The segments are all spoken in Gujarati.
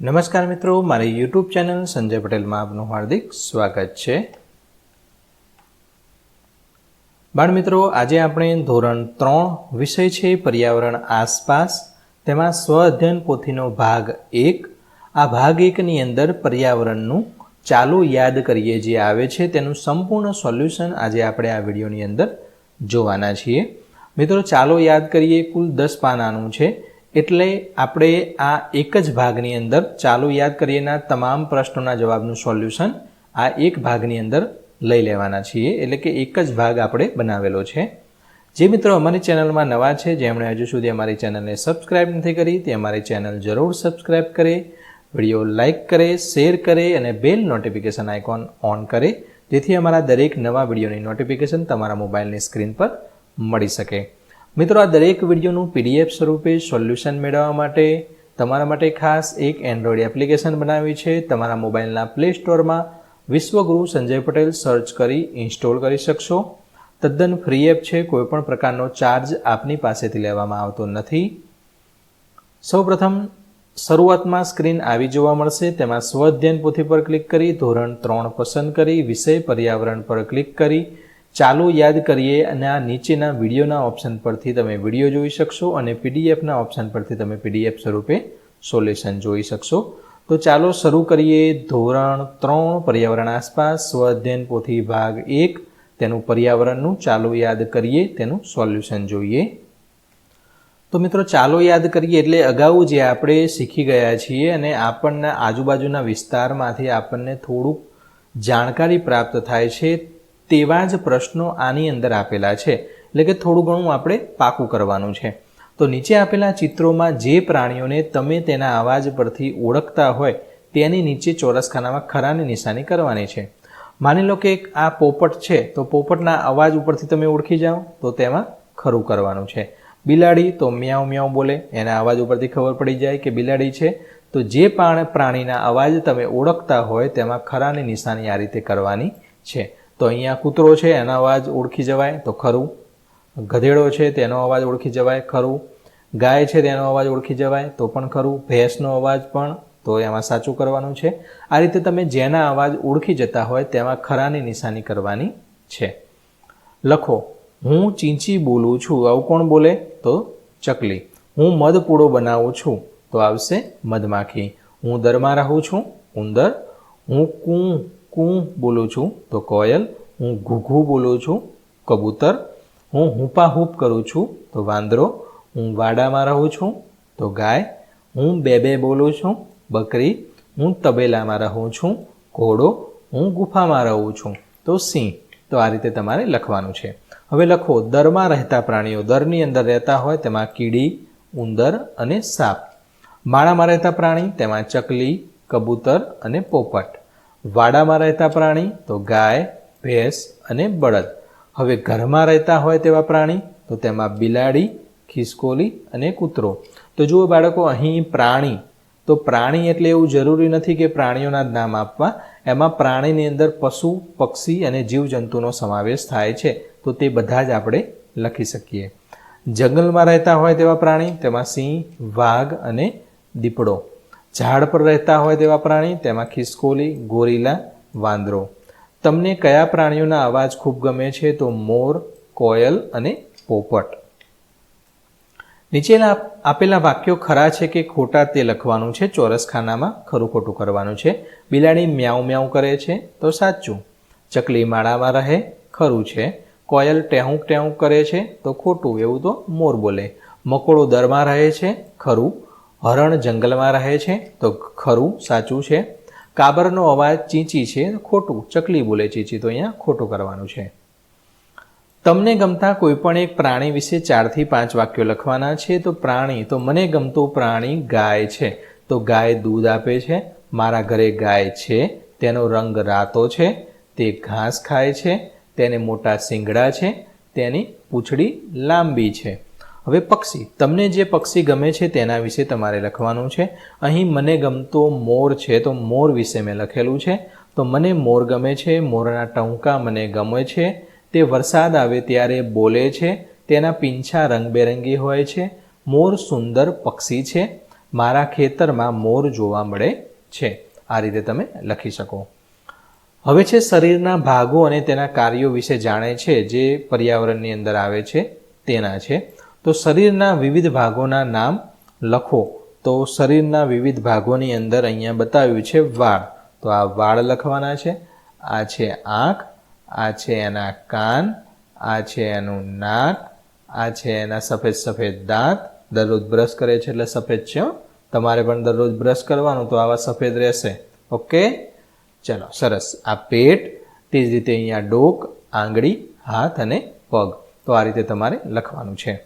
નમસ્કાર મિત્રો, મારી યુટ્યુબ ચેનલ સંજય પટેલમાં આપનું હાર્દિક સ્વાગત છે. બાળ મિત્રો, આજે આપણે ધોરણ ત્રણ વિષય છે, પર્યાવરણ આસપાસ. તેમાં સ્વ અધ્યયન પોથીનો ભાગ એક. આ ભાગ એકની અંદર પર્યાવરણનું ચાલુ યાદ કરીએ જે આવે છે, તેનું સંપૂર્ણ સોલ્યુશન આજે આપણે આ વિડીયોની અંદર જોવાના છીએ. મિત્રો, ચાલો યાદ કરીએ, કુલ દસ પાનાનું છે. એટલે આપણે આ એક જ ભાગની અંદર ચાલુ યાદ કરીએના તમામ પ્રશ્નોના જવાબનું સોલ્યુશન આ એક ભાગની અંદર લઈ લેવાના છીએ. એટલે કે એક જ ભાગ આપણે બનાવેલો છે. જે મિત્રો અમારી ચેનલમાં નવા છે જેમણે હજુ સુધી અમારી ચેનલને સબસ્ક્રાઇબ નથી કરી, તે અમારી ચેનલ જરૂર સબસ્ક્રાઇબ કરે, વીડિયો લાઇક કરે, શેર કરે અને બેલ નોટિફિકેશન આઇકોન ઓન કરે, જેથી અમારા દરેક નવા વિડીયોની નોટિફિકેશન તમારા મોબાઈલની સ્ક્રીન પર મળી શકે. મિત્રો, આ દરેક વિડીયોનું પીડીએફ સ્વરૂપે સોલ્યુશન મેળવવા માટે તમારા માટે ખાસ એક એન્ડ્રોઈડ એપ્લિકેશન બનાવી છે. તમારા મોબાઈલના પ્લે સ્ટોરમાં વિશ્વગુરુ સંજય પટેલ સર્ચ કરી ઇન્સ્ટોલ કરી શકશો. તદ્દન ફ્રી એપ છે, કોઈપણ પ્રકારનો ચાર્જ આપની પાસેથી લેવામાં આવતો નથી. સૌપ્રથમ, શરૂઆતમાં સ્ક્રીન આવી જોવા મળશે. તેમાં સ્વઅધ્યયન પોથી પર ક્લિક કરી, ધોરણ ત્રણ પસંદ કરી, વિષય પર્યાવરણ પર ક્લિક કરી ચાલુ યાદ કરીએ અને આ નીચેના વિડીયોના ઓપ્શન પરથી તમે વીડિયો જોઈ શકશો અને પીડીએફના ઓપ્શન પરથી તમે પીડીએફ સ્વરૂપે સોલ્યુશન જોઈ શકશો. તો ચાલો શરૂ કરીએ ધોરણ ત્રણ, પર્યાવરણ આસપાસ સ્વ અધ્યયન પોથી ભાગ એક. તેનું પર્યાવરણનું ચાલુ યાદ કરીએ, તેનું સોલ્યુશન જોઈએ. તો મિત્રો, ચાલો યાદ કરીએ, એટલે અગાઉ જે આપણે શીખી ગયા છીએ અને આપણને આજુબાજુના વિસ્તારમાંથી આપણને થોડુંક જાણકારી પ્રાપ્ત થાય છે તેવા જ પ્રશ્નો આની અંદર આપેલા છે. એટલે કે થોડું ઘણું આપણે પાકું કરવાનું છે. તો નીચે આપેલા ચિત્રોમાં જે પ્રાણીઓને તમે તેના અવાજ પરથી ઓળખતા હોય, તેની નીચે ચોરસખાનામાં ખરાની નિશાની કરવાની છે. માની લો કે આ પોપટ છે, તો પોપટના અવાજ ઉપરથી તમે ઓળખી જાઓ, તો તેમાં ખરું કરવાનું છે. બિલાડી તો મ્યાઉ મ્યાઉ બોલે, એના અવાજ ઉપરથી ખબર પડી જાય કે બિલાડી છે. તો જે પ્રાણીના અવાજ તમે ઓળખતા હોય, તેમાં ખરાની નિશાની આ રીતે કરવાની છે. તો અહીંયા કૂતરો છે, એનો અવાજ ઓળખી જવાય, તો ખરું. ગધેડો છે, તેનો અવાજ ઓળખી જવાય, ખરું. ગાય છે, તેનો અવાજ ઓળખી જવાય, તો પણ ખરું. ભેંસનો અવાજ પણ, તો એમાં સાચું કરવાનું છે. આ રીતે તમે જેના અવાજ ઓળખી જતા હોય, તેમાં ખરાની નિશાની કરવાની છે. લખો, હું ચીંચી બોલું છું. આવું કોણ બોલે? તો ચકલી. હું મધપૂડો બનાવું છું. તો આવશે મધમાખી. હું દરમાં રહું છું. ઉંદર. હું કું કું બોલું છું, તો કોયલ, હું ઘૂઘું બોલું છું, કબૂતર, હું હુંપાહૂંપ કરું છું, તો વાંદરો, હું વાડામાં રહું છું, તો ગાય, હું બે બે બોલું છું, બકરી, હું તબેલામાં રહું છું, ઘોડો, હું ગુફામાં રહું છું, તો સિંહ, તો આ રીતે તમારે લખવાનું છે. હવે લખો, દરમાં રહેતા પ્રાણીઓ, દરની અંદર રહેતા હોય તેમાં કીડી, ઉંદર અને સાપ. માળામાં રહેતા પ્રાણી, તેમાં ચકલી, કબૂતર અને પોપટ. વાડામાં રહેતા પ્રાણી તો ગાય, ભેંસ અને બળદ. હવે ઘરમાં રહેતા હોય તેવા પ્રાણી તો તેમાં બિલાડી, ખિસકોલી અને કૂતરો. તો જુઓ બાળકો, અહીં પ્રાણી. તો પ્રાણી એટલે એવું જરૂરી નથી કે પ્રાણીઓના જ નામ આપવા. એમાં પ્રાણીની અંદર પશુ, પક્ષી અને જીવજંતુનો સમાવેશ થાય છે. તો તે બધા જ આપણે લખી શકીએ. જંગલમાં રહેતા હોય તેવા પ્રાણી, તેમાં સિંહ, વાઘ અને દીપડો. ઝાડ પર રહેતા હોય તેવા પ્રાણી, તેમાં ખિસકોલી, ગોરીલા, વાંદરો. તમને કયા પ્રાણીઓના અવાજ ખૂબ ગમે છે તો મોર, કોયલ અને પોપટ. નીચેના આપેલા વાક્યો ખરા છે કે ખોટા તે લખવાનું છે, ચોરસ ખાનામાં ખરું ખોટું કરવાનું છે. બિલાડી મ્યાઉ મ્યાઉ કરે છે તો સાચું. ચકલી માળામાં રહે ખરું છે. કોયલ ટેહુંક ટેહુંક કરે છે તો ખોટું, એવું તો મોર બોલે. મકોડો દરમાં રહે છે ખરું હરણ જંગલમાં રહે છે, તો ખરું, સાચું છે. કાબરનો અવાજ ચીંચી છે, ખોટું, ચકલી બોલે ચીંચી, તો અહીંયા ખોટું કરવાનું છે. તમને ગમતા કોઈપણ એક પ્રાણી વિશે ચારથી પાંચ વાક્યો લખવાના છે, તો પ્રાણી, તો મને ગમતો પ્રાણી ગાય છે, તો ગાય દૂધ આપે છે, મારા ઘરે ગાય છે, તેનો રંગ રાતો છે, તે ઘાસ ખાય છે, તેને મોટા શિંગડા છે, તેની પૂંછડી લાંબી છે. હવે પક્ષી. તમને જે પક્ષી ગમે છે તેના વિશે તમારે લખવાનું છે. અહીં મને ગમતો મોર છે તો મોર વિશે મેં લખેલું છે. તો મને મોર ગમે છે, મોરના ટંકા મને ગમે છે. તે વરસાદ આવે ત્યારે બોલે છે. તેના પીંછા રંગબેરંગી હોય છે. મોર સુંદર પક્ષી છે. મારા ખેતરમાં મોર જોવા મળે છે. આ રીતે તમે લખી શકો. હવે છે શરીરના ભાગો અને તેના કાર્યો વિશે જાણે છે. જે પર્યાવરણની અંદર આવે છે, તેના છે. તો શરીરના વિવિધ ભાગોના નામ લખો. તો શરીરના વિવિધ ભાગોની અંદર અહીંયા બતાવ્યું છે વાળ. તો આ વાળ લખવાના છે. આ છે આંખ, આ છે એના કાન, આ છે એનું નાક, આ છે એના સફેદ સફેદ દાંત. દરરોજ બ્રશ કરે છે એટલે સફેદ છે તમારે પણ દરરોજ બ્રશ કરવાનું તો આવા સફેદ રહેશે. ઓકે? ચલો, સરસ. આ પેટ, તે જ રીતે અહીંયા ડોક, આંગળી, હાથ અને પગ. તો આ રીતે તમારે લખવાનું છે.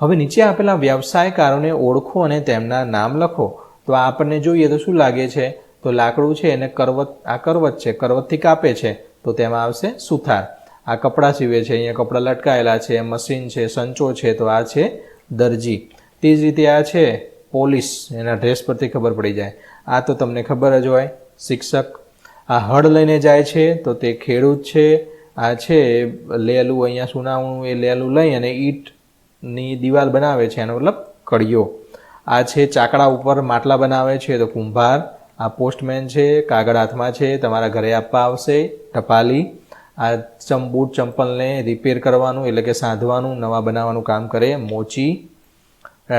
હવે નીચે આપેલા વ્યવસાયકારોને ઓળખો અને તેમના નામ લખો. તો આ આપણને જોઈએ તો શું લાગે છે? તો લાકડું છે, એને કરવત, આ કરવત છે, કરવતથી કાપે છે. તો તેમાં આવશે સુથાર. આ કપડાં સીવે છે, અહીંયા કપડાં લટકાયેલા છે, મશીન છે, સંચો છે, તો આ છે દરજી. તે જ રીતે આ છે પોલીસ, એના ડ્રેસ પરથી ખબર પડી જાય. આ તો તમને ખબર જ હોય, શિક્ષક. આ હળ લઈને જાય છે, તો તે ખેડૂત છે. આ છે લેલું, અહીંયા સુનાવણું એ લેલું લઈ અને ઈંટની દિવાલ બનાવે છે એનો મતલબ કડિયો આ છે ચાકડા ઉપર માટલા બનાવે છે તો કુંભાર, આ પોસ્ટમેન છે, કાગળ હાથમાં છે, તમારા ઘરે આપવા આવશે, ટપાલી. આ ચમ, બૂટ, ચંપલને રિપેર કરવાનું એટલે કે સાંધવાનું, નવા બનાવવાનું કામ કરે, મોચી.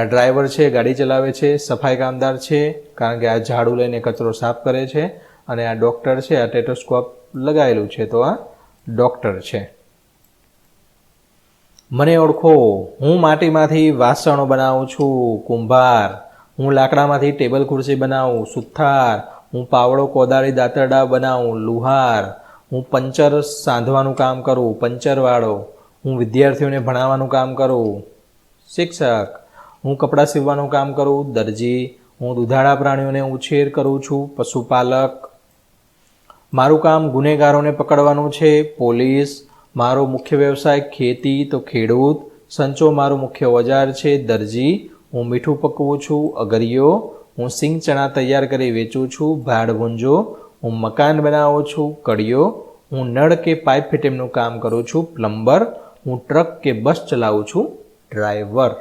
ડ્રાઈવર છે, ગાડી ચલાવે છે, સફાઈ કામદાર છે, કારણ કે આ ઝાડુ લઈને કચરો સાફ કરે છે. અને આ ડૉક્ટર છે, આ ટેટોસ્કોપ લગાવેલું છે તો આ ડૉક્ટર છે. મને ઓળખો, હું માટીમાંથી વાસણો બનાવું છું, કુંભાર, હું લાકડામાંથી ટેબલ ખુરશી બનાવું, સુથાર, હું પાવડો કોદાળી દાંતરડા બનાવું, લુહાર, હું પંચર સાંધવાનું કામ કરું, પંચરવાળો, હું વિદ્યાર્થીઓને ભણાવવાનું કામ કરું, શિક્ષક, હું કપડાં સીવવાનું કામ કરું, દરજી, હું દુધાળા પ્રાણીઓને ઉછેર કરું છું, પશુપાલક. મારું કામ ગુનેગારોને પકડવાનું છે, પોલીસ મારો મુખ્ય વ્યવસાય ખેતી તો ખેડૂત, સંચો મારો મુખ્ય ઓજાર છે, દરજી. હું મીઠું પકવું છું, અગરીયો. હું સિંગ ચણા તૈયાર કરી વેચું છું, ભાડ ભૂંજો. હું મકાન બનાવું છું કડીઓ હું નળ કે પાઇપ ફિટિંગનું કામ કરું છું, પ્લમ્બર. હું ટ્રક કે બસ ચલાવું છું, ડ્રાઈવર.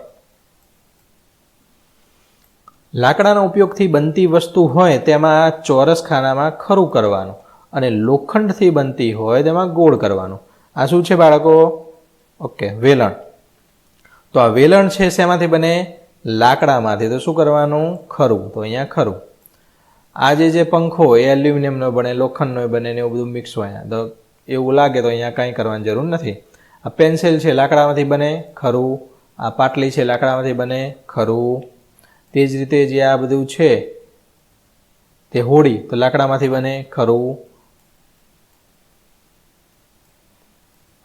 લાકડાના ઉપયોગથી બનતી વસ્તુ હોય તેમાં ચોરસ ખાનામાં ખરું કરવાનું અને લોખંડથી બનતી હોય તેમાં ગોળ કરવાનું. આ શું છે બાળકો? ઓકે, વેલણ. તો આ વેલણ છે શેમાંથી બને? લાકડામાંથી. તો શું કરવાનું? ખરું. તો અહીંયા ખરું. આ જે જે પંખો એ એલ્યુમિનિયમનો બને, લોખંડનો બને ને એવું બધું મિક્સ હોય તો એવું લાગે તો અહીંયા કાંઈ કરવાની જરૂર નથી. આ પેન્સિલ છે લાકડામાંથી બને? ખરું. આ પાટલી છે લાકડામાંથી બને? ખરું. તે જ રીતે જે આ બધું છે, તે હોડી તો લાકડામાંથી બને? ખરું.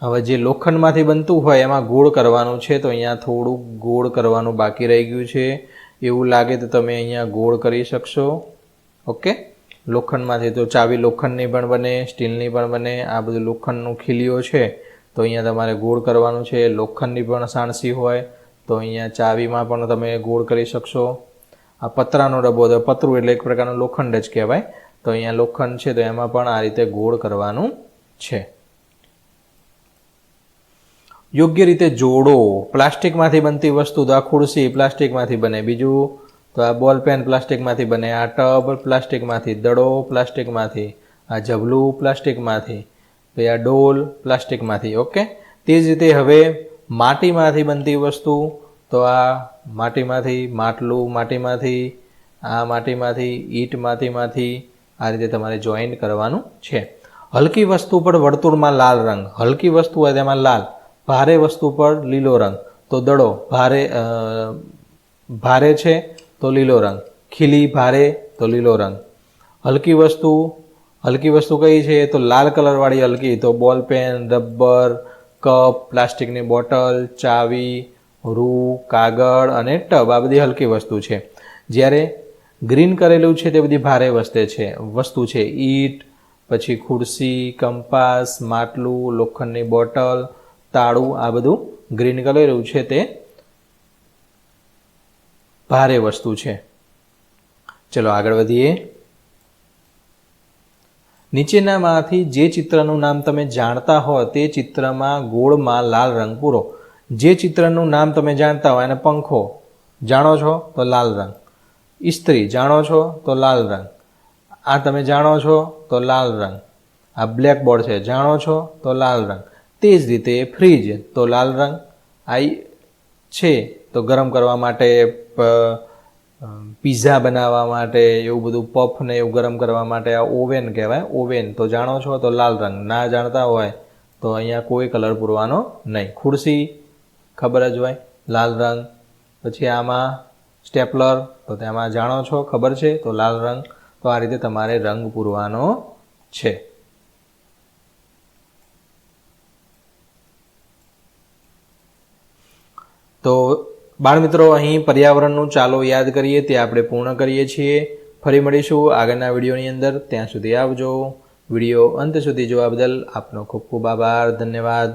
હવે જે લોખંડમાંથી બનતું હોય એમાં ગોળ કરવાનું છે, તો અહીંયા થોડું ગોળ કરવાનું બાકી રહી ગયું છે. એવું લાગે તો તમે અહીંયા ગોળ કરી શકશો. ઓકે? લોખંડમાંથી તો ચાવી લોખંડની પણ બને, સ્ટીલની પણ બને, આ બધું લોખંડનું ખીલીઓ છે, તો અહીંયા તમારે ગોળ કરવાનું છે. લોખંડની પણ સાણસી હોય, તો અહીંયા ચાવીમાં પણ તમે ગોળ કરી શકશો. આ પતરાનો ડબ્બો તો પતરું એટલે એક પ્રકારનું લોખંડ જ કહેવાય. તો અહીંયા લોખંડ છે, તો એમાં પણ આ રીતે ગોળ કરવાનું છે. યોગ્ય રીતે જોડો. પ્લાસ્ટિકમાંથી બનતી વસ્તુ તો આ ખુરશી પ્લાસ્ટિકમાંથી બને. બીજું તો આ બોલ પેન પ્લાસ્ટિકમાંથી બને. આ ટબ પ્લાસ્ટિકમાંથી દડો પ્લાસ્ટિકમાંથી. આ જબલું પ્લાસ્ટિકમાંથી. પછી આ ડોલ પ્લાસ્ટિકમાંથી. ઓકે? તે જ રીતે હવે માટીમાંથી બનતી વસ્તુ તો આ માટીમાંથી, માટલું માટીમાંથી, આ માટીમાંથી, ઈંટ માટીમાંથી આ રીતે તમારે જોઈન્ટ કરવાનું છે. હલકી વસ્તુ પર વર્તુળમાં લાલ રંગ. હલકી વસ્તુ હોય તેમાં લાલ. ભારે વસ્તુ પર લીલો રંગ. તો દડો, ભારે ભારે છે તો લીલો રંગ. ખીલી, ભારે તો લીલો રંગ. હલકી વસ્તુ હલકી વસ્તુ કઈ છે? તો લાલ કલરવાળી હલકી. તો બોલ પેન રબર, કપ પ્લાસ્ટિકની બોટલ, ચાવી, રૂ, કાગળ અને ટબ આ બધી હલકી વસ્તુ છે. જ્યારે ગ્રીન કરેલું છે તે બધી ભારે વસ્તે છે, વસ્તુ છે. ઈંટ, પછી ખુરશી, કંપાસ, માટલું, લોખંડની બોટલ તાળું આ બધું ગ્રીન કરેલું છે તે. ભારે વસ્તુ છે. ચલો આગળ વધીએ. નીચેનામાંથી જે ચિત્રનું નામ તમે જાણતા હો તે ચિત્રમાં ગોળમાં લાલ રંગ પૂરો. જે ચિત્રનું નામ તમે જાણતા હો એને પંખો. જાણો છો તો લાલ રંગ. ઇસ્ત્રી, જાણો છો તો લાલ રંગ. આ તમે જાણો છો તો લાલ રંગ. આ બ્લેકબોર્ડ છે, જાણો છો તો લાલ રંગ. તે જ રીતે ફ્રીજ તો લાલ રંગ, આઈ છે તો ગરમ કરવા માટે પીઝા બનાવવા માટે, એવું બધું પફ ને એવું ગરમ કરવા માટે આ ઓવેન કહેવાય, ઓવેન. તો જાણો છો તો લાલ રંગ. ના જાણતા હોય તો અહીંયા કોઈ કલર પૂરવાનો નહીં. ખુરશી ખબર જ હોય, લાલ રંગ. પછી આમાં સ્ટેપલર, તો તેમાં જાણો છો, ખબર છે? તો લાલ રંગ. તો આ રીતે તમારે રંગ પૂરવાનો છે. તો બાળમિત્રો અહીં પર્યાવરણનું ચાલો યાદ કરીએ, તે આપણે પૂર્ણ કરીએ છીએ. ફરી મળીશું આગળના વિડીયોની અંદર. ત્યાં સુધી આવજો. વીડિયો અંત સુધી જોવા બદલ આપનો ખૂબ ખૂબ આભાર. ધન્યવાદ.